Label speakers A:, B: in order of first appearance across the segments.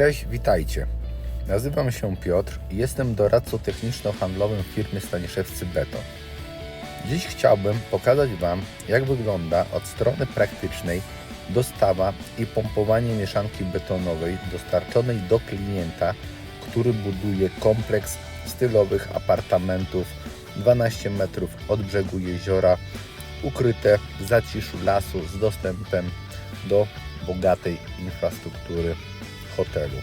A: Cześć, witajcie. Nazywam się Piotr i jestem doradcą techniczno-handlowym firmy Staniszewscy Beton. Dziś chciałbym pokazać Wam, jak wygląda od strony praktycznej dostawa i pompowanie mieszanki betonowej dostarczonej do klienta, który buduje kompleks stylowych apartamentów 12 metrów od brzegu jeziora, ukryte w zaciszu lasu z dostępem do bogatej infrastruktury hotelu.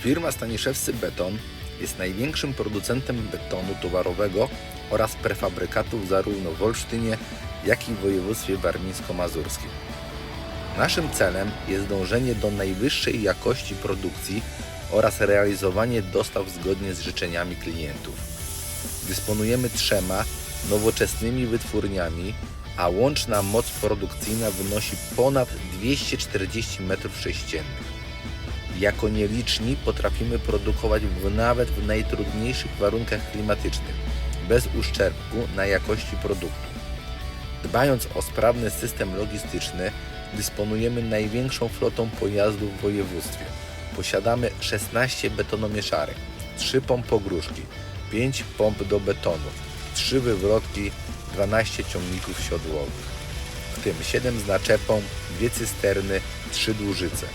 A: Firma Staniszewscy Beton jest największym producentem betonu towarowego oraz prefabrykatów zarówno w Olsztynie, jak i w województwie warmińsko-mazurskim. Naszym celem jest dążenie do najwyższej jakości produkcji oraz realizowanie dostaw zgodnie z życzeniami klientów. Dysponujemy trzema nowoczesnymi wytwórniami, a łączna moc produkcyjna wynosi ponad 240 m3. Jako nieliczni potrafimy produkować w, nawet w najtrudniejszych warunkach klimatycznych, bez uszczerbku na jakości produktu. Dbając o sprawny system logistyczny, dysponujemy największą flotą pojazdów w województwie. Posiadamy 16 betonomieszarek, 3 pompogróżki, 5 pomp do betonu, 3 wywrotki, 12 ciągników siodłowych, w tym 7 z naczepą, 2 cysterny, 3 dłużyce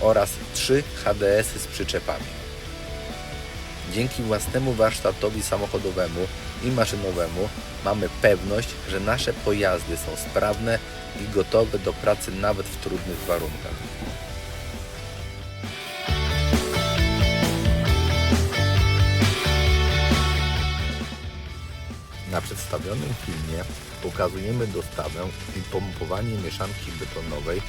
A: oraz 3 HDS-y z przyczepami. Dzięki własnemu warsztatowi samochodowemu i maszynowemu mamy pewność, że nasze pojazdy są sprawne i gotowe do pracy nawet w trudnych warunkach. Na przedstawionym filmie pokazujemy dostawę i pompowanie mieszanki betonowej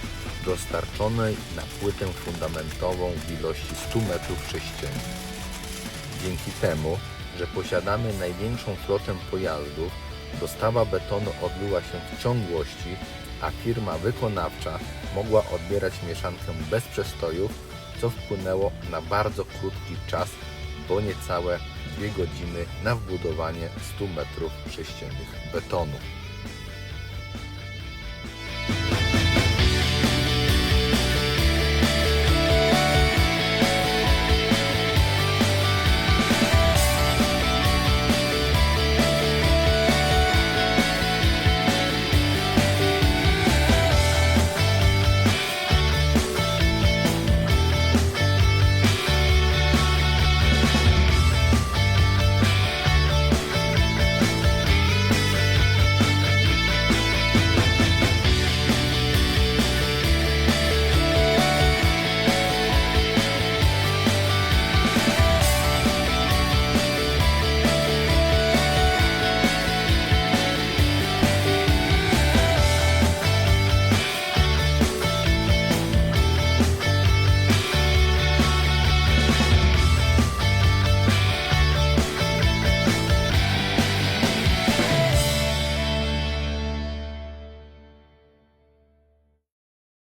A: dostarczonej na płytę fundamentową w ilości 100 m3. Dzięki temu, że posiadamy największą flotę pojazdów, dostawa betonu odbyła się w ciągłości, a firma wykonawcza mogła odbierać mieszankę bez przestojów, co wpłynęło na bardzo krótki czas, bo niecałe 2 godziny na wbudowanie 100 metrów sześciennych betonu.